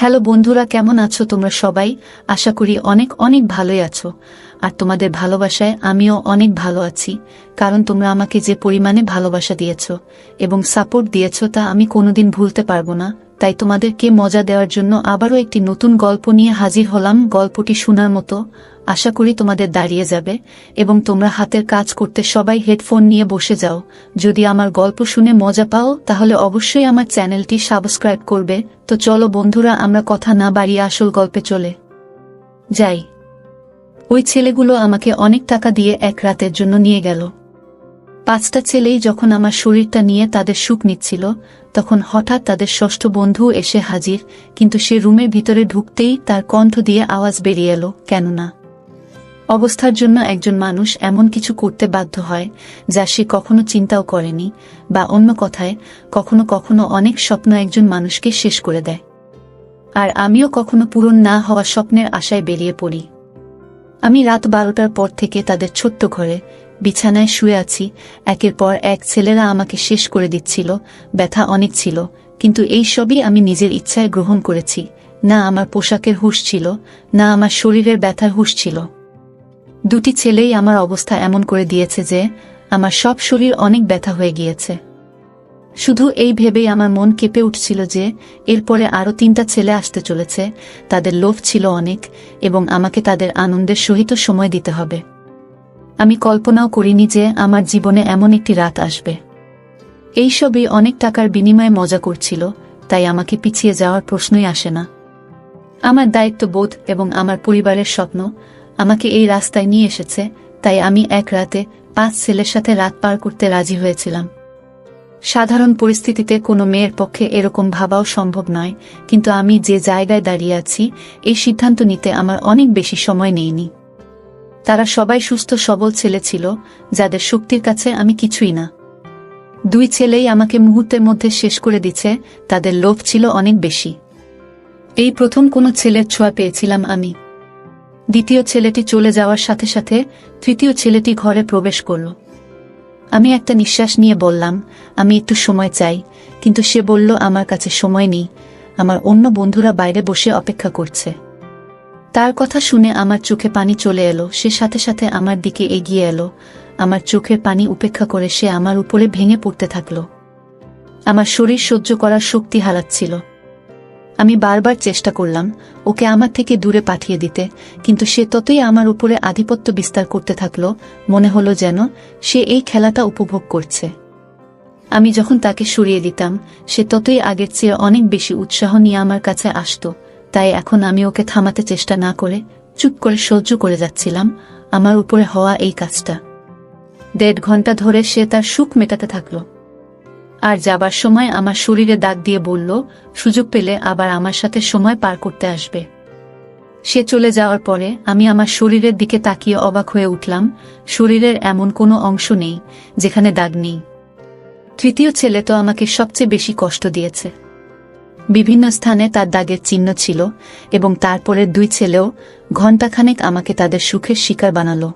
Hello বন্ধুরা কেমন আছো তোমরা সবাই? আশা করি অনেক অনেক ভালোই আছো। আর তোমাদের ভালোবাসায় আমিও অনেক ভালো আছি, কারণ তোমরা আমাকে যে পরিমাণে ভালোবাসা দিয়েছ এবং সাপোর্ট দিয়েছ তা আমি কোনোদিন ভুলতে পারব না। তাই তোমাদেরকে মজা দেওয়ার জন্য আবারও একটি নতুন গল্প নিয়ে হাজির হলাম গল্পটি শোনার মতো। আশা করি তোমাদের দাঁড়িয়ে যাবে এবং তোমরা হাতের কাজ করতে সবাই হেডফোন নিয়ে বসে যাও। যদি আমার গল্প শুনে মজা পাও, তাহলে অবশ্যই আমার চ্যানেলটি সাবস্ক্রাইব করবে। তো চলো বন্ধুরা, আমরা কথা না বাড়িয়ে আসল গল্পে চলে যাই। ওই ছেলেগুলো আমাকে অনেক টাকা দিয়ে এক রাতের জন্য নিয়ে গেল। পাঁচটা ছেলেই যখন আমার শরীরটা নিয়ে তাদের সুখ নিচ্ছিল, তখন হঠাৎ তাদের ষষ্ঠ বন্ধু এসে হাজির, কিন্তু সে রুমের ভিতরে ঢুকতেই তার কণ্ঠ দিয়ে আওয়াজ বেরিয়ে এলো, কেননা? অবস্থার জন্য একজন মানুষ এমন কিছু করতে বাধ্য হয়, যা সে কখনো চিন্তাও করেনি, বা অন্য কথায়, কখনো কখনো অনেক স্বপ্ন একজন মানুষকে শেষ করে দেয়। আর আমিও কখনো পূরণ না হওয়া স্বপ্নের আশায় বেরিয়ে পড়ি। আমি রাত বারোটার পর থেকে তাদের ছোট্ট ঘরে, বিছানায় শুয়ে আছি। একের পর এক ছেলেরা আমাকে শেষ করে দিচ্ছিল। ব্যথা অনেক ছিল। কিন্তু এই সবই আমি নিজের ইচ্ছায় গ্রহণ করেছি। না আমার পোশাকের হুশ ছিল, না আমার শরীরের ব্যথার হুশ ছিল। দুটি ছেলেই আমার অবস্থা এমন করে দিয়েছে যে, আমার সব শরীর অনেক ব্যথা হয়ে গিয়েছে। শুধু এই ভেবেই আমার মন কেঁপে উঠছিল যে, এরপরে আরও তিনটা ছেলে আসতে চলেছে, তাদের লোভ ছিল অনেক এবং আমাকে তাদের আনন্দের সহিত সময় দিতে হবে। আমি কল্পনাও করিনি যে আমার জীবনে এমন একটি রাত আসবে। এইসবই অনেক টাকার বিনিময়ে মজা করছিল, তাই আমাকে পিছিয়ে যাওয়ার প্রশ্নই আসে না। আমার দায়িত্ববোধ এবং আমার পরিবারের স্বপ্ন আমাকে এই রাস্তায় নিয়ে এসেছে, তাই আমি এক রাতে পাঁচ ছেলের সাথে রাত পার করতে রাজি হয়েছিলাম। সাধারণ পরিস্থিতিতে কোনো মেয়ের পক্ষে এরকম ভাবাও সম্ভব নয়, কিন্তু আমি যে জায়গায় দাঁড়িয়ে আছি, এই সিদ্ধান্ত নিতে আমার অনেক বেশি সময় নেইনি। তারা সবাই সুস্থ, সবল ছেলে ছিল, যাদের শক্তির কাছে আমি কিছুই না। দুই ছেলেই আমাকে মুহূর্তের মধ্যে শেষ করে দিচ্ছে, তাদের লোভ ছিল অনেক বেশি। এই প্রথম কোনো ছেলের ছোঁয়া পেয়েছিলাম আমি। দ্বিতীয় ছেলেটি চলে যাওয়ার সাথে সাথে তৃতীয় ছেলেটি ঘরে প্রবেশ করল। আমি একটা নিঃশ্বাস নিয়ে বললাম, আমি একটু সময় চাই। কিন্তু সে বলল, আমার কাছে সময় নেই। আমার অন্য বন্ধুরা বাইরে বসে অপেক্ষা করছে। তার কথা শুনে আমার চোখে পানি চলে এলো। সে সাথে সাথে আমার দিকে এগিয়ে এলো। আমার চোখের পানি উপেক্ষা করে সে আমার উপরে ভেঙে পড়তে থাকল। আমার শরীর সহ্য করার শক্তি হারাচ্ছিল। আমি বারবার চেষ্টা করলাম ওকে আমার থেকে দূরে পাঠিয়ে দিতে, কিন্তু সে ততই আমার উপরে আধিপত্য বিস্তার করতে থাকল, মনে হলো যেন সে এই খেলাটা উপভোগ করছে। আমি যখন তাকে সরিয়ে দিতাম, সে ততই আগের চেয়ে অনেক বেশি উৎসাহ নিয়ে আমার কাছে আসত, তাই এখন আমি ওকে থামাতে চেষ্টা না করে চুপ করে সহ্য করে যাচ্ছিলাম, আমার উপরে হওয়া এই কাজটা। দেড় ঘণ্টা ধরে সে তার সুখ মেটাতে থাকল। আর যাবার সময় আমার শরীরে দাগ দিয়ে বলল, সুযোগ পেলে আবার আমার সাথে সময় পার করতে আসবে। সে চলে যাওয়ার পরে আমি আমার শরীরের দিকে তাকিয়ে অবাক হয়ে উঠলাম, শরীরের এমন কোনো অংশ নেই যেখানে দাগ নেই। তৃতীয় ছেলে তো আমাকে সবচেয়ে বেশি কষ্ট দিয়েছে। বিভিন্ন স্থানে তার দাগের চিহ্ন ছিল এবং তারপরে দুই ছেলেও ঘণ্টাখানেক আমাকে তাদের সুখের শিকার বানালো।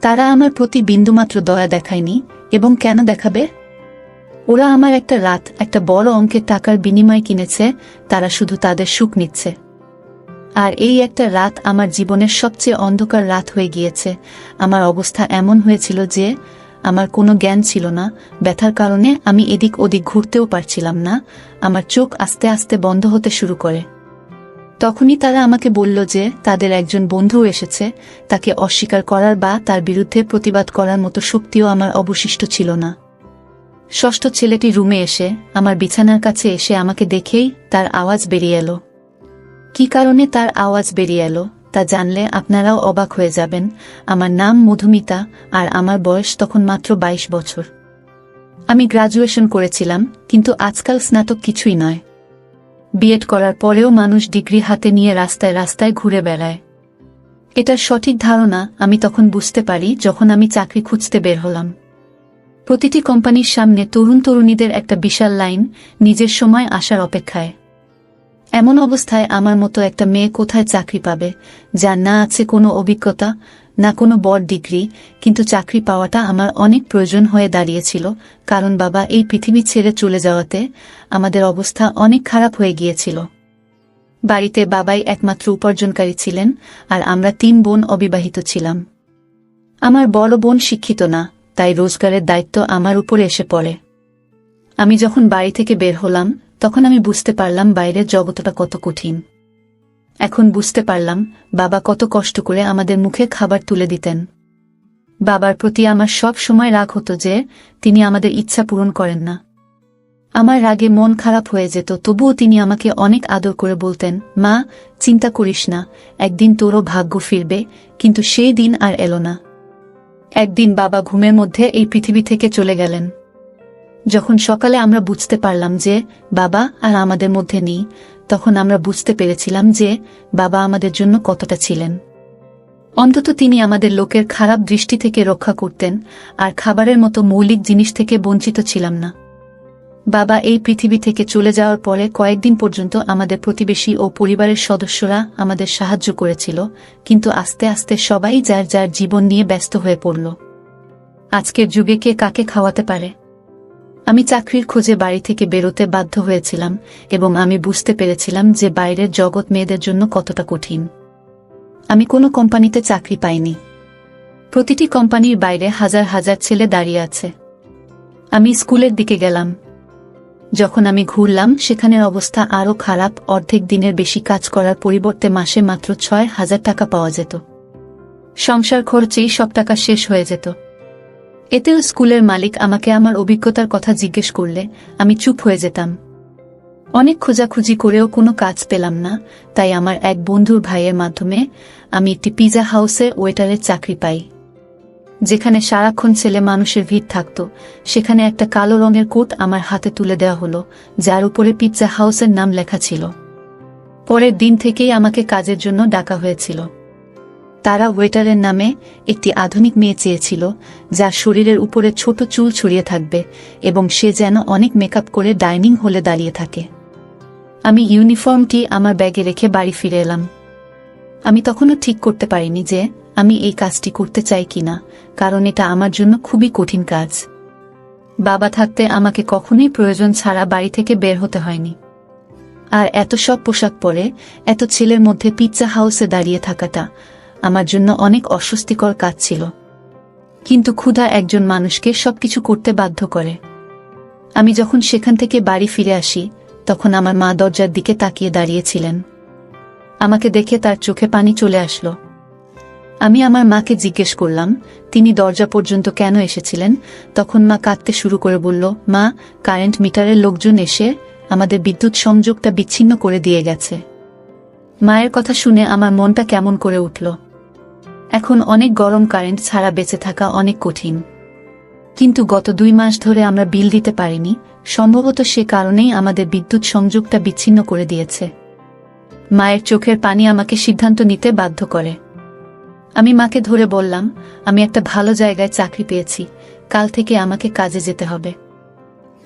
তারা আমার প্রতি বিন্দুমাত্র দয়া দেখায়নি এবং কেন দেখাবে? ওরা আমার একটা রাত, একটা বড় অঙ্কের টাকার বিনিময় কিনেছে, তারা শুধু তাদের সুখ নিচ্ছে। আর এই একটা রাত আমার জীবনের সবচেয়ে অন্ধকার রাত হয়ে গিয়েছে। আমার অবস্থা এমন হয়েছিল যে, আমার কোনো জ্ঞান ছিল না। ব্যথার কারণে আমি এদিক ওদিক ঘুরতেও পারছিলাম না। আমার চোখ আস্তে আস্তে বন্ধ হতে শুরু করে। তখনই তারা আমাকে বলল যে, তাদের একজন বন্ধুও এসেছে। তাকে অস্বীকার করার বা তার বিরুদ্ধে প্রতিবাদ করার মতো শক্তিও আমার অবশিষ্ট ছিল না। ষষ্ঠ ছেলেটি রুমে এসে আমার বিছানার কাছে এসে আমাকে দেখেই তার আওয়াজ বেরিয়ে এলো। কি কারণে তার আওয়াজ বেরিয়ে এলো, তা জানলে আপনারাও অবাক হয়ে যাবেন। আমার নাম মধুমিতা আর আমার বয়স তখন মাত্র ২২ বছর। আমি গ্রাজুয়েশন করেছিলাম, কিন্তু আজকাল স্নাতক কিছুই নয়। বিএড করার পরেও মানুষ ডিগ্রি হাতে নিয়ে রাস্তায় রাস্তায় ঘুরে বেড়ায়। এটার সঠিক ধারণা আমি তখন বুঝতে পারি যখন আমি চাকরি খুঁজতে বের হলাম। প্রতিটি কোম্পানির সামনে তরুণ তরুণীদের একটা বিশাল লাইন নিজের সময় আসার অপেক্ষায়। এমন অবস্থায় আমার মতো একটা মেয়ে কোথায় চাকরি পাবে, যার না আছে কোনো অভিজ্ঞতা, না কোনো বড় ডিগ্রি, কিন্তু চাকরি পাওয়াটা আমার অনেক প্রয়োজন হয়ে দাঁড়িয়েছিল, কারণ বাবা এই পৃথিবী ছেড়ে চলে যাওয়াতে আমাদের অবস্থা অনেক খারাপ হয়ে গিয়েছিল। বাড়িতে বাবাই একমাত্র উপার্জনকারী ছিলেন, আর আমরা তিন বোন অবিবাহিত ছিলাম। আমার বড় বোন শিক্ষিত না তাই রোজগারের দায়িত্ব আমার উপরে এসে পড়ে। আমি যখন বাড়ি থেকে বের হলাম, তখন আমি বুঝতে পারলাম বাইরের জগতটা কত কঠিন। এখন বুঝতে পারলাম, বাবা কত কষ্ট করে আমাদের মুখে খাবার তুলে দিতেন। বাবার প্রতি আমার সব সময় রাগ হতো যে, তিনি আমাদের ইচ্ছা পূরণ করেন না। আমার রাগে মন খারাপ হয়ে যেত, তবুও তিনি আমাকে অনেক আদর করে বলতেন, মা, চিন্তা করিস না, একদিন তোরও ভাগ্য ফিরবে, কিন্তু সেই দিন আর এলো না। একদিন বাবা ঘুমের মধ্যে এই পৃথিবী থেকে চলে গেলেন। যখন সকালে আমরা বুঝতে পারলাম যে, বাবা আর আমাদের মধ্যে নেই, তখন আমরা বুঝতে পেরেছিলাম যে, বাবা আমাদের জন্য কতটা ছিলেন। অন্তত তিনি আমাদের লোকের খারাপ দৃষ্টি থেকে রক্ষা করতেন, আর খাবারের মতো মৌলিক জিনিস থেকে বঞ্চিত ছিলাম না। বাবা এই পৃথিবী থেকে চলে যাওয়ার পরে কয়েকদিন পর্যন্ত আমাদের প্রতিবেশী ও পরিবারের সদস্যরা আমাদের সাহায্য করেছিল, কিন্তু আস্তে আস্তে সবাই যার যার জীবন নিয়ে ব্যস্ত হয়ে পড়ল। আজকের যুগে কে কাকে খাওয়াতে পারে? আমি চাকরির খোঁজে বাড়ি থেকে বেরোতে বাধ্য হয়েছিলাম এবং আমি বুঝতে পেরেছিলাম যে বাইরের জগৎ মেয়েদের জন্য কতটা কঠিন। আমি কোনো কোম্পানিতে চাকরি পাইনি। প্রতিটি কোম্পানির বাইরে হাজার হাজার ছেলে দাঁড়িয়ে আছে। আমি স্কুলের দিকে গেলাম। যখন আমি ঘুরলাম সেখানের অবস্থা আরও খারাপ। অর্ধেক দিনের বেশি কাজ করার পরিবর্তে মাসে মাত্র ছয় হাজার টাকা পাওয়া যেত। সংসার খরচেই সব টাকা শেষ হয়ে যেত। এতেও স্কুলের মালিক আমাকে আমার অভিজ্ঞতার কথা জিজ্ঞেস করলে, আমি চুপ হয়ে যেতাম। অনেক খোঁজাখুঁজি করেও কোনো কাজ পেলাম না, তাই আমার এক বন্ধুর ভাইয়ের মাধ্যমে আমি একটি পিজা হাউসে ওয়েটারের চাকরি পাই। যেখানে সারাক্ষণ ছেলে মানুষের ভিড় থাকত, সেখানে একটা কালো রঙের কোট আমার হাতে তুলে দেওয়া হলো, যার উপরে পিৎজা হাউসের নাম লেখা ছিল। পরের দিন থেকেই আমাকে কাজের জন্য ডাকা হয়েছিল। তারা ওয়েটারের নামে একটি আধুনিক মেয়ে চেয়েছিল, যার শরীরের উপরে ছোট চুল ছড়িয়ে থাকবে এবং সে যেন অনেক মেকআপ করে ডাইনিং হলে দাঁড়িয়ে থাকে। আমি ইউনিফর্মটি আমার ব্যাগে রেখে বাড়ি ফিরে এলাম। আমি তখনও ঠিক করতে পারিনি যে আমি এই কাজটি করতে চাই কিনা, কারণ এটা আমার জন্য খুবই কঠিন কাজ। বাবা থাকতে আমাকে কখনোই প্রয়োজন ছাড়া বাড়ি থেকে বের হতে হয়নি। আর এত সব পোশাক পরে, এত ছেলের মধ্যে পিৎজা হাউসে দাঁড়িয়ে থাকাটা আমার জন্য অনেক অস্বস্তিকর কাজ ছিল। কিন্তু ক্ষুধা একজন মানুষকে সবকিছু করতে বাধ্য করে। আমি যখন সেখান থেকে বাড়ি ফিরে আসি, তখন আমার মা দরজার দিকে তাকিয়ে দাঁড়িয়েছিলেন। আমাকে দেখে তার চোখে পানি চলে আসলো। আমি আমার মাকে জিজ্ঞেস করলাম, তিনি দরজা পর্যন্ত কেন এসেছিলেন? তখন মা কাঁদতে শুরু করে বলল, মা, কারেন্ট মিটারের লোকজন এসে আমাদের বিদ্যুৎ সংযোগটা বিচ্ছিন্ন করে দিয়ে গেছে। মায়ের কথা শুনে আমার মনটা কেমন করে উঠল। এখন অনেক গরম কারেন্ট ছাড়া বেঁচে থাকা অনেক কঠিন। কিন্তু গত দুই মাস ধরে আমরা বিল দিতে পারিনি, সম্ভবত সে কারণেই আমাদের বিদ্যুৎ সংযোগটা বিচ্ছিন্ন করে দিয়েছে। মায়ের চোখের পানি আমাকে সিদ্ধান্ত নিতে বাধ্য করে। আমি মাকে ধরে বললাম, আমি একটা ভালো জায়গায় চাকরি পেয়েছি, কাল থেকে আমাকে কাজে যেতে হবে।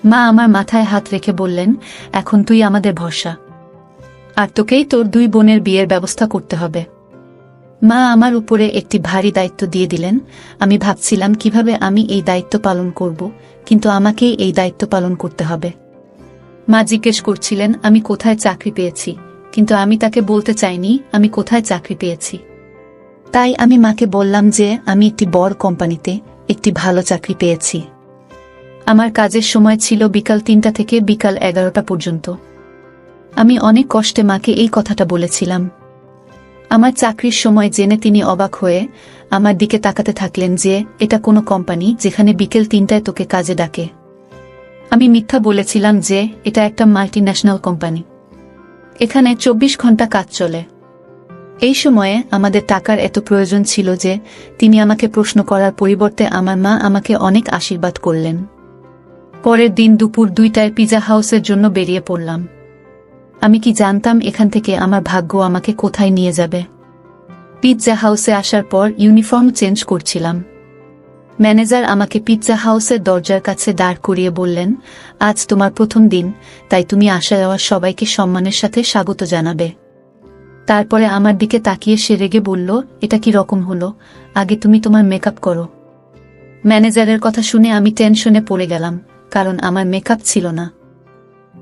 মা আমার মাথায় হাত রেখে বললেন, এখন তুই আমাদের ভরসা। আর তোকেই তোর দুই বোনের বিয়ের ব্যবস্থা করতে হবে। মা আমার উপরে একটি ভারী দায়িত্ব দিয়ে দিলেন, আমি ভাবছিলাম কীভাবে আমি এই দায়িত্ব পালন করব, কিন্তু আমাকেই এই দায়িত্ব পালন করতে হবে। মা জিজ্ঞেস করছিলেন, আমি কোথায় চাকরি পেয়েছি, কিন্তু আমি তাকে বলতে চাইনি, আমি কোথায় চাকরি পেয়েছি। তাই আমি মাকে বললাম যে, আমি একটি বড় কোম্পানিতে একটি ভালো চাকরি পেয়েছি। আমার কাজের সময় ছিল বিকাল তিনটা থেকে বিকাল এগারোটা পর্যন্ত। আমি অনেক কষ্টে মাকে এই কথাটা বলেছিলাম। আমার চাকরির সময় জেনে তিনি অবাক হয়ে আমার দিকে তাকাতে থাকলেন যে, এটা কোনো কোম্পানি যেখানে বিকেল তিনটায় তোকে কাজে ডাকে। আমি মিথ্যা বলেছিলাম যে, এটা একটা মাল্টি ন্যাশনাল কোম্পানি। এখানে চব্বিশ ঘণ্টা কাজ চলে। এই সময়ে আমাদের টাকার এত প্রয়োজন ছিল যে তিনি আমাকে প্রশ্ন করার পরিবর্তে আমার মা আমাকে অনেক আশীর্বাদ করলেন। পরের দিন দুপুর দুইটায় পিজা হাউসের জন্য বেরিয়ে পড়লাম। আমি কি জানতাম এখান থেকে আমার ভাগ্য আমাকে কোথায় নিয়ে যাবে? পিৎজা হাউসে আসার পর ইউনিফর্ম চেঞ্জ করছিলাম। ম্যানেজার আমাকে পিৎজা হাউসের দরজার কাছে দাঁড় করিয়ে বললেন, আজ তোমার প্রথম দিন, তাই তুমি আসা যাওয়া সবাইকে সম্মানের সাথে স্বাগত জানাবে। তারপরে আমার দিকে তাকিয়ে সে রেগে বলল, এটা কি রকম হলো? আগে তুমি তোমার মেকআপ করো ম্যানেজারের কথা শুনে আমি টেনশনে পড়ে গেলাম, কারণ আমার মেকআপ ছিল না।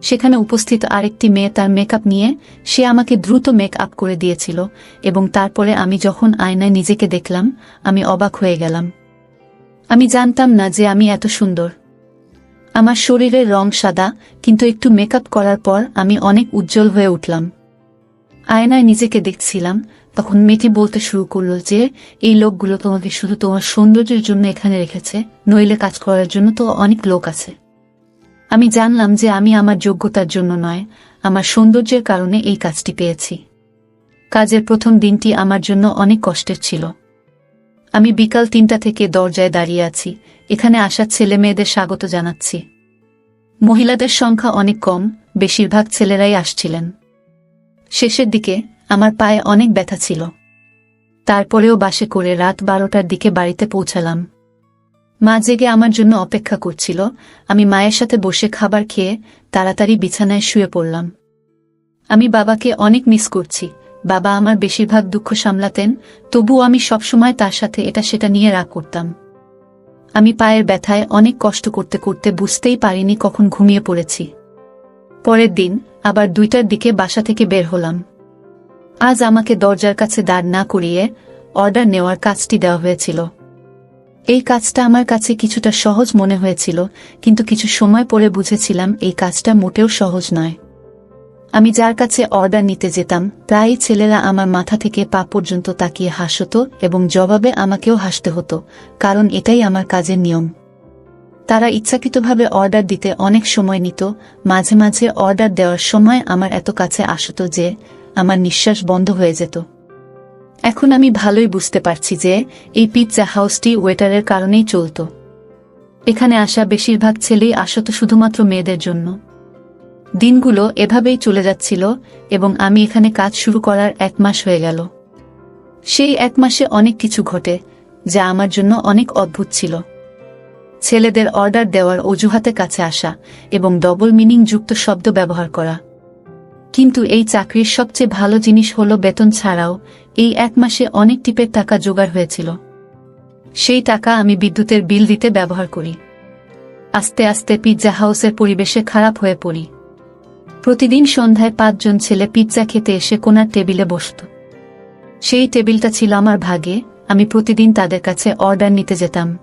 সেখানে উপস্থিত আরেকটি মেয়ে তার মেকআপ নিয়ে, সে আমাকে দ্রুত মেকআপ করে দিয়েছিল এবং তারপরে আমি যখন আয়নায় নিজেকে দেখলাম, আমি অবাক হয়ে গেলাম। আমি জানতাম না যে আমি এত সুন্দর। আমার শরীরের রং সাদা, কিন্তু একটু মেকআপ করার পর আমি অনেক উজ্জ্বল হয়ে উঠলাম। আয়নায় নিজেকে দেখছিলাম, তখন মেয়েটি বলতে শুরু করল যে, এই লোকগুলো তোমাকে শুধু তোমার সৌন্দর্যের জন্য এখানে রেখেছে, নইলে কাজ করার জন্য তো অনেক লোক আছে। আমি জানলাম যে আমি আমার যোগ্যতার জন্য নয়, আমার সৌন্দর্যের কারণে এই কাজটি পেয়েছি। কাজের প্রথম দিনটি আমার জন্য অনেক কষ্টের ছিল। আমি বিকাল তিনটা থেকে দরজায় দাঁড়িয়ে আছি, এখানে আসা ছেলে মেয়েদের স্বাগত জানাচ্ছি। মহিলাদের সংখ্যা অনেক কম, বেশিরভাগ ছেলেরাই আসছিলেন। শেষের দিকে আমার পায়ে অনেক ব্যথা ছিল। তারপরেও বাসে করে রাত বারোটার দিকে বাড়িতে পৌঁছালাম। মা জেগে আমার জন্য অপেক্ষা করছিল। আমি মায়ের সাথে বসে খাবার খেয়ে তাড়াতাড়ি বিছানায় শুয়ে পড়লাম। আমি বাবাকে অনেক মিস করছি। বাবা আমার বেশিরভাগ দুঃখ সামলাতেন, তবুও আমি সবসময় তার সাথে এটা সেটা নিয়ে রাগ করতাম। আমি পায়ের ব্যথায় অনেক কষ্ট করতে করতে বুঝতেই পারিনি কখন ঘুমিয়ে পড়েছি। পরের দিন আবার দুইটার দিকে বাসা থেকে বের হলাম। আজ আমাকে দরজার কাছে দাঁড় না করিয়ে অর্ডার নেওয়ার কাজটি দেওয়া হয়েছিল। এই কাজটা আমার কাছে কিছুটা সহজ মনে হয়েছিল, কিন্তু কিছু সময় পরে বুঝেছিলাম এই কাজটা মোটেও সহজ নয়। আমি যার কাছে অর্ডার নিতে যেতাম, প্রায়ই ছেলেরা আমার মাথা থেকে পা পর্যন্ত তাকিয়ে হাসত এবং জবাবে আমাকেও হাসতে হতো, কারণ এটাই আমার কাজের নিয়ম। তারা ইচ্ছাকৃতভাবে অর্ডার দিতে অনেক সময় নিত, মাঝে মাঝে অর্ডার দেওয়ার সময় আমার এত কাছে আসত যে, আমার নিঃশ্বাস বন্ধ হয়ে যেত। এখন আমি ভালোই বুঝতে পারছি যে, এই পিৎজা হাউসটি ওয়েটারের কারণেই চলত। এখানে আসা বেশিরভাগ ছেলেই আসত শুধুমাত্র মেয়েদের জন্য। দিনগুলো এভাবেই চলে যাচ্ছিল এবং আমি এখানে কাজ শুরু করার এক মাস হয়ে গেল। সেই এক মাসে অনেক কিছু ঘটে, যা আমার জন্য অনেক অদ্ভুত ছিল। ছেলেদের অর্ডার দেওয়ার অজুহাতে কাছে আসা এবং ডবল মিনিং যুক্ত শব্দ ব্যবহার করা। কিন্তু এই চাকরির সবচেয়ে ভালো জিনিস হল বেতন ছাড়াও এই এক মাসে অনেক টিপের টাকা জোগাড় হয়েছিল। সেই টাকা আমি বিদ্যুতের বিল দিতে ব্যবহার করি। আস্তে আস্তে পিৎজা হাউসের পরিবেশে খারাপ হয়ে পড়ি। প্রতিদিন সন্ধ্যায় পাঁচজন ছেলে পিৎজা খেতে এসে কোনার টেবিলে বসত। সেই টেবিলটা ছিল আমার ভাগে, আমি প্রতিদিন তাদের কাছে অর্ডার নিতে যেতাম।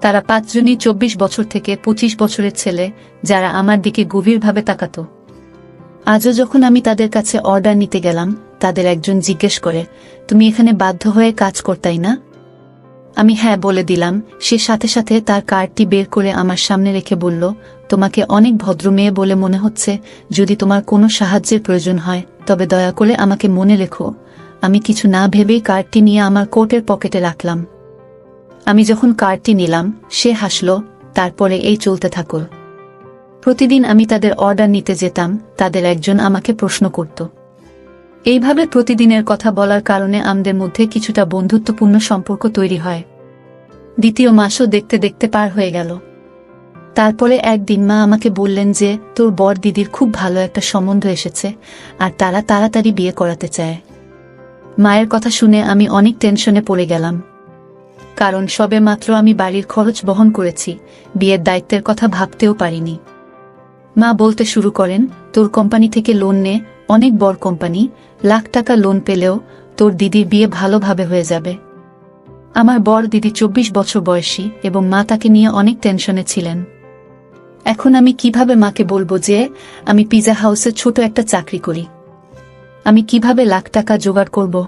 তারা পাঁচজনই চব্বিশ বছর থেকে পঁচিশ বছরের ছেলে, যারা আমার দিকে গভীরভাবে তাকাত। আজও যখন আমি তাদের কাছে অর্ডার নিতে গেলাম, তাদের একজন জিজ্ঞেস করে, তুমি এখানে বাধ্য হয়ে কাজ করতাই না? আমি হ্যাঁ বলে দিলাম, সে সাথে সাথে তার কার্ডটি বের করে আমার সামনে রেখে বলল, তোমাকে অনেক ভদ্র মেয়ে বলে মনে হচ্ছে, যদি তোমার কোনো সাহায্যের প্রয়োজন হয়, তবে দয়া করে আমাকে মনে রেখো। আমি কিছু না ভেবেই কার্ডটি নিয়ে আমার কোটের পকেটে রাখলাম। আমি যখন কার্ডটি নিলাম, সে হাসল, তারপরে এই চলতে থাকল প্রতিদিন আমি তাদের অর্ডার নিতে যেতাম, তাদের একজন আমাকে প্রশ্ন করত। এইভাবে প্রতিদিনের কথা বলার কারণে আমাদের মধ্যে কিছুটা বন্ধুত্বপূর্ণ সম্পর্ক তৈরি হয়। দ্বিতীয় মাসও দেখতে দেখতে পার হয়ে গেল। তারপরে একদিন মা আমাকে বললেন যে, তোর বর দিদির খুব ভালো একটা সম্বন্ধ এসেছে, আর তারা তাড়াতাড়ি বিয়ে করাতে চায়। মায়ের কথা শুনে আমি অনেক টেনশনে পড়ে গেলাম। কারণ সবে মাত্র আমি বাড়ির খরচ বহন করেছি, বিয়ের দায়িত্বের কথা ভাবতেও পারিনি। মা বলতে শুরু করেন, তোর কোম্পানি থেকে লোন নে, অনেক বড় কোম্পানি, লাখ টাকা লোন পেলেও তোর দিদির বিয়ে ভালোভাবে হয়ে যাবে। আমার বর দিদি চব্বিশ বছর বয়সী এবং মা তাকে নিয়ে অনেক টেনশনে ছিলেন। এখন আমি কীভাবে মাকে বলব যে, আমি পিজা হাউসে ছোট একটা চাকরি করি? আমি কীভাবে লাখ টাকা জোগাড় করব?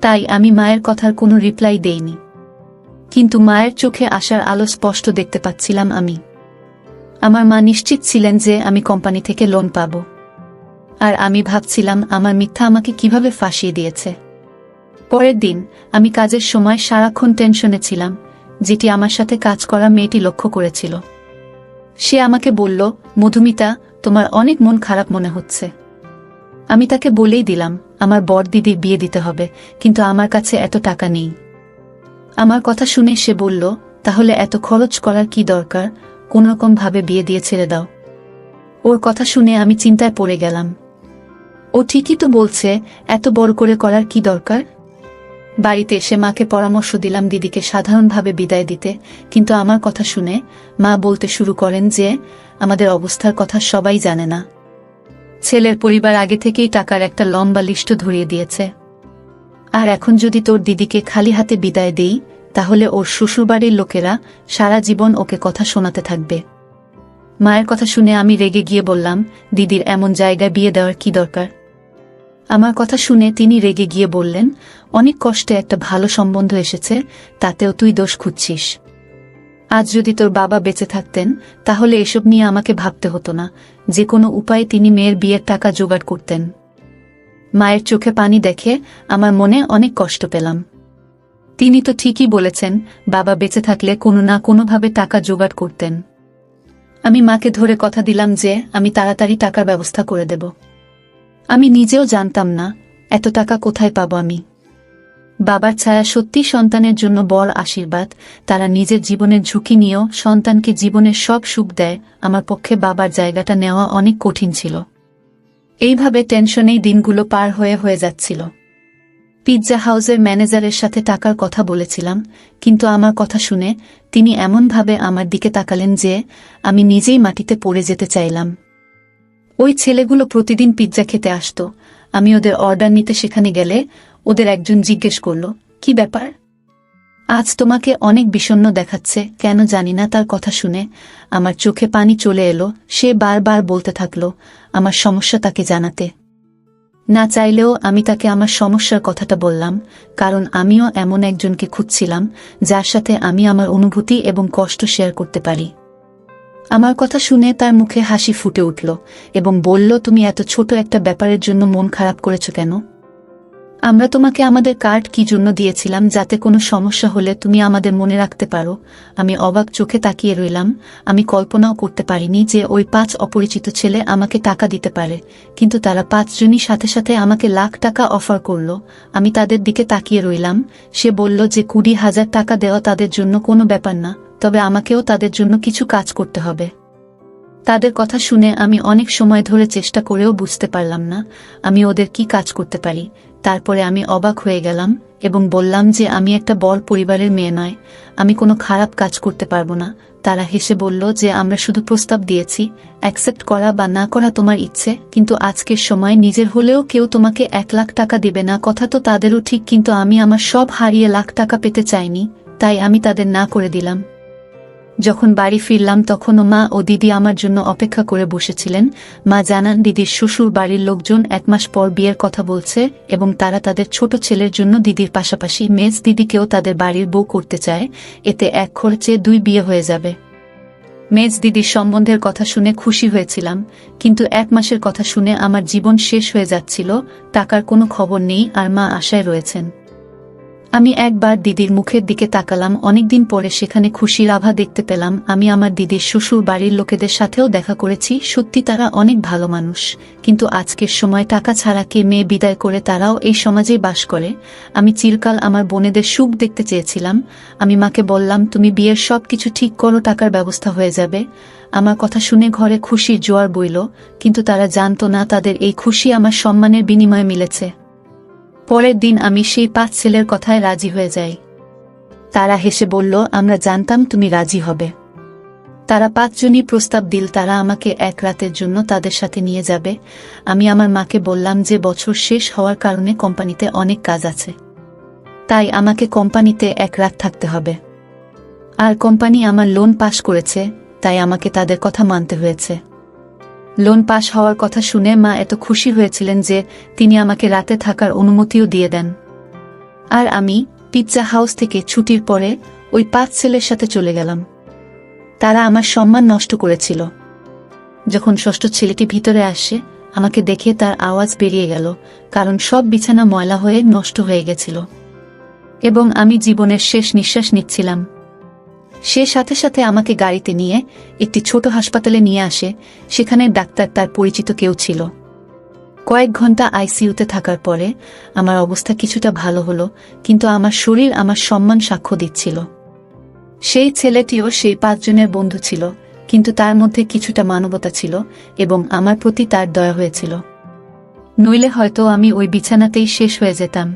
তাই আমি মায়ের কথার কোনো রিপ্লাই দেইনি। কিন্তু মায়ের চোখে আসার আলো স্পষ্ট দেখতে পাচ্ছিলাম আমি। আমার মা নিশ্চিত ছিলেন যে আমি কোম্পানি থেকে লোন পাব। আর আমি ভাবছিলাম, আমার মিথ্যা আমাকে কীভাবে ফাঁসিয়ে দিয়েছে। পরের দিন, আমি কাজের সময় সারাক্ষণ টেনশনে ছিলাম, যেটি আমার সাথে কাজ করা মেয়েটি লক্ষ্য করেছিল। সে আমাকে বলল, মধুমিতা, তোমার অনেক মন খারাপ মনে হচ্ছে। আমি তাকে বলেই দিলাম, আমার বর দিদির বিয়ে দিতে হবে, কিন্তু আমার কাছে এত টাকা নেই। আমার কথা শুনে সে বলল, তাহলে এত খরচ করার কি দরকার? কোনোরকম ভাবে বিয়ে দিয়ে ছেড়ে দাও। ওর কথা শুনে আমি চিন্তায় পড়ে গেলাম। ও ঠিকই তো বলছে, এত বড় করে করার কি দরকার? বাড়িতে এসে মাকে পরামর্শ দিলাম দিদিকে সাধারণভাবে বিদায় দিতে, কিন্তু আমার কথা শুনে মা বলতে শুরু করেন যে, আমাদের অবস্থার কথা সবাই জানে না। ছেলের পরিবার আগে থেকেই টাকার একটা লম্বা লিস্ট ধরিয়ে দিয়েছে। আর এখন যদি তোর দিদিকে খালি হাতে বিদায় দেই, তাহলে ওর শ্বশুরবাড়ির লোকেরা সারা জীবন ওকে কথা শোনাতে থাকবে। মায়ের কথা শুনে আমি রেগে গিয়ে বললাম, দিদির এমন জায়গায় বিয়ে দেওয়ার কি দরকার? আমার কথা শুনে তিনি রেগে গিয়ে বললেন, অনেক কষ্টে একটা ভালো সম্বন্ধ এসেছে, তাতেও তুই দোষ খুঁজছিস। আজ যদি তোর বাবা বেঁচে থাকতেন, তাহলে এসব নিয়ে আমাকে ভাবতে হতো না। যে কোনো উপায়ে তিনি মেয়ের বিয়ের টাকা জোগাড় করতেন। মায়ের চোখে পানি দেখে আমার মনে অনেক কষ্ট পেলাম। তিনি তো ঠিকই বলেছেন, বাবা বেঁচে থাকলে কোনো না কোনোভাবে টাকা জোগাড় করতেন। আমি মাকে ধরে কথা দিলাম যে, আমি তাড়াতাড়ি টাকার ব্যবস্থা করে দেব। আমি নিজেও জানতাম না, এত টাকা কোথায় পাবো আমি। বাবার ছায়া সত্যি সন্তানের জন্য বড় আশীর্বাদ, তারা নিজের জীবনের ঝুঁকি নিয়েও সন্তানকে জীবনের সব সুখ দেয়, আমার পক্ষে বাবার জায়গাটা নেওয়া অনেক কঠিন ছিল। এইভাবে টেনশনেই দিনগুলো পার হয়ে হয়ে যাচ্ছিল। পিৎজা হাউসের ম্যানেজারের সাথে টাকার কথা বলেছিলাম, কিন্তু আমার কথা শুনে তিনি এমনভাবে আমার দিকে তাকালেন যে আমি নিজেই মাটিতে পড়ে যেতে চাইলাম। ওই ছেলেগুলো প্রতিদিন পিৎজা খেতে আসতো। আমি ওদের অর্ডার নিতে সেখানে গেলে ওদের একজন জিজ্ঞেস করল, কি ব্যাপার? আজ তোমাকে অনেক বিষণ্ণ দেখাচ্ছে, কেন জানি না তার কথা শুনে। আমার চোখে পানি চলে এলো, সে বারবার বলতে থাকল, আমার সমস্যা তাকে জানাতে। না চাইলেও আমি তাকে আমার সমস্যার কথাটা বললাম, কারণ আমিও এমন একজনকে খুঁজছিলাম, যার সাথে আমি আমার অনুভূতি এবং কষ্ট শেয়ার করতে পারি। আমার কথা শুনে তার মুখে হাসি ফুটে উঠল এবং বলল, তুমি এত ছোট একটা ব্যাপারের জন্য মন খারাপ করেছ কেন? আমরা তোমাকে আমাদের কার্ড কি জন্য দিয়েছিলাম যাতে কোনো সমস্যা হলে তুমি আমাদের মনে রাখতে পারো? আমি অবাক চোখে তাকিয়ে রইলাম। আমি কল্পনাও করতে পারিনি যে ওই পাঁচ অপরিচিত ছেলে আমাকে টাকা দিতে পারে। কিন্তু তারা পাঁচজনই সাথে সাথে আমাকে লাখ টাকা অফার করল। আমি তাদের দিকে তাকিয়ে রইলাম। সে বলল যে কুড়ি হাজার টাকা দেওয়া তাদের জন্য কোনো ব্যাপার না, তবে আমাকেও তাদের জন্য কিছু কাজ করতে হবে। তাদের কথা শুনে আমি অনেক সময় ধরে চেষ্টা করেও বুঝতে পারলাম না, আমি ওদের কি কাজ করতে পারি। তারপরে আমি অবাক হয়ে গেলাম এবং বললাম যে আমি একটা বড় পরিবারের মেয়ে নয়, আমি কোনো খারাপ কাজ করতে পারব না। তারা হেসে বলল যে আমরা শুধু প্রস্তাব দিয়েছি অ্যাকসেপ্ট করা বা না করা তোমার ইচ্ছে, কিন্তু আজকের সময় নিজের হলেও কেউ তোমাকে এক লাখ টাকা দেবে না। কথা তো তাদেরও ঠিক, কিন্তু আমি আমার সব হারিয়ে লাখ টাকা পেতে চাইনি, তাই আমি তাদের না করে দিলাম। যখন বাড়ি ফিরলাম তখনও মা ও দিদি আমার জন্য অপেক্ষা করে বসেছিলেন। মা জানান, দিদির শ্বশুর বাড়ির লোকজন এক মাস পর বিয়ের কথা বলছে এবং তারা তাদের ছোট ছেলের জন্য দিদির পাশাপাশি মেজ দিদিকেও তাদের বাড়ির বউ করতে চায়। এতে এক খরচে দুই বিয়ে হয়ে যাবে। মেজ দিদির সম্বন্ধের কথা শুনে খুশি হয়েছিলাম, কিন্তু এক মাসের কথা শুনে আমার জীবন শেষ হয়ে যাচ্ছিল, টাকার কোনো খবর নেই আর মা আশায় রয়েছেন। আমি একবার দিদির মুখের দিকে তাকালাম, অনেকদিন পরে সেখানে খুশির আভা দেখতে পেলাম, আমি আমার দিদির শ্বশুর বাড়ির লোকেদের সাথেও দেখা করেছি, সত্যি তারা অনেক ভালো মানুষ, কিন্তু আজকের সময় টাকা ছাড়া কে মেয়ে বিদায় করে তারাও এই সমাজেই বাস করে, আমি চিরকাল আমার বোনেদের সুখ দেখতে চেয়েছিলাম, আমি মাকে বললাম, তুমি বিয়ের সব কিছু ঠিক করো, টাকার ব্যবস্থা হয়ে যাবে। আমার কথা শুনে ঘরে খুশির জোয়ার বইল, কিন্তু তারা জানতো না তাদের এই খুশি আমার সম্মানের বিনিময়ে মিলেছে। পরের দিন আমি সেই পাঁচ ছেলের কথায় রাজি হয়ে যাই। তারা হেসে বলল, আমরা জানতাম তুমি রাজি হবে। তারা পাঁচজনই প্রস্তাব দিল, তারা আমাকে এক রাতের জন্য তাদের সাথে নিয়ে যাবে। আমি আমার মাকে বললাম যে, বছর শেষ হওয়ার কারণে কোম্পানিতে অনেক কাজ আছে। তাই আমাকে কোম্পানিতে এক রাত থাকতে হবে। আর কোম্পানি আমার লোন পাশ করেছে, তাই আমাকে তাদের কথা মানতে হয়েছে। লোন পাশ হওয়ার কথা শুনে মা এত খুশি হয়েছিলেন যে তিনি আমাকে রাতে থাকার অনুমতিও দিয়ে দেন। আর আমি পিৎজা হাউস থেকে ছুটির পরে ওই পাঁচ ছেলের সাথে চলে গেলাম। তারা আমার সম্মান নষ্ট করেছিল। যখন ষষ্ঠ ছেলেটি ভিতরে আসে, আমাকে দেখে তার আওয়াজ বেরিয়ে গেল, কারণ সব বিছানা ময়লা হয়ে নষ্ট হয়ে গেছিল। এবং আমি জীবনের শেষ নিঃশ্বাস নিচ্ছিলাম। সে সাথে সাথে আমাকে গাড়িতে নিয়ে একটি ছোট হাসপাতালে নিয়ে আসে, সেখানে ডাক্তার তার পরিচিত কেউ ছিল। কয়েক ঘণ্টা আইসিইউতে থাকার পরে আমার অবস্থা কিছুটা ভালো হলো, কিন্তু আমার শরীর আমার সম্মান সাক্ষ্য দিচ্ছিল। সেই ছেলেটিও সেই পাঁচজনের বন্ধু ছিল, কিন্তু তার মধ্যে কিছুটা মানবতা ছিল এবং আমার প্রতি তার দয়া হয়েছিল। নইলে হয়তো আমি ওই বিছানাতেই শেষ হয়ে যেতাম।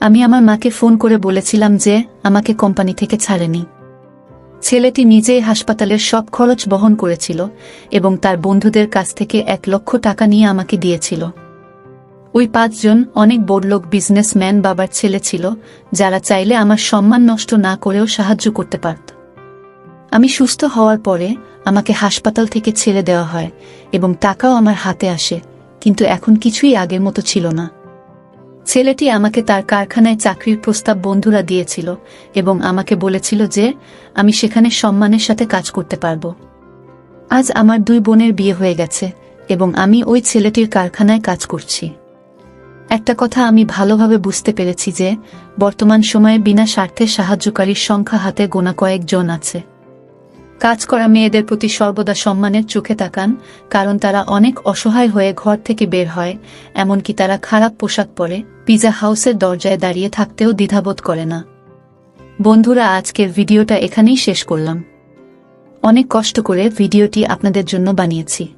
আমি আমার মাকে ফোন করে বলেছিলাম যে, আমাকে কোম্পানি থেকে ছাড়েনি। ছেলেটি নিজেই হাসপাতালের সব খরচ বহন করেছিল এবং তার বন্ধুদের কাছ থেকে এক লক্ষ টাকা নিয়ে আমাকে দিয়েছিল। ওই পাঁচজন অনেক বড়লোক বিজনেসম্যান বাবার ছেলে ছিল, যারা চাইলে আমার সম্মান নষ্ট না করেও সাহায্য করতে পারত। আমি সুস্থ হওয়ার পরে আমাকে হাসপাতাল থেকে ছেড়ে দেওয়া হয় এবং টাকাও আমার হাতে আসে, কিন্তু এখন কিছুই আগের মতো ছিল না। ছেলেটি আমাকে তার কারখানায় চাকরির প্রস্তাব বন্ধুরা দিয়েছিল এবং আমাকে বলেছিল যে, আমি সেখানে সম্মানের সাথে কাজ করতে পারব। আজ আমার দুই বোনের বিয়ে হয়ে গেছে এবং আমি ওই ছেলেটির কারখানায় কাজ করছি। একটা কথা আমি ভালোভাবে বুঝতে পেরেছি যে, বর্তমান সময়ে বিনা স্বার্থে সাহায্যকারীর সংখ্যা হাতে গোনা কয়েকজন আছে। কাজ করা মেয়েদের প্রতি সর্বদা সম্মানের চোখে তাকান, কারণ তারা অনেক অসহায় হয়ে ঘর থেকে বের হয়, এমনকি তারা খারাপ পোশাক পরে, পিজা হাউসের দরজায় দাঁড়িয়ে থাকতেও দ্বিধাবোধ করে না। বন্ধুরা, আজকের ভিডিওটা এখানেই শেষ করলাম। অনেক কষ্ট করে ভিডিওটি আপনাদের জন্য বানিয়েছি।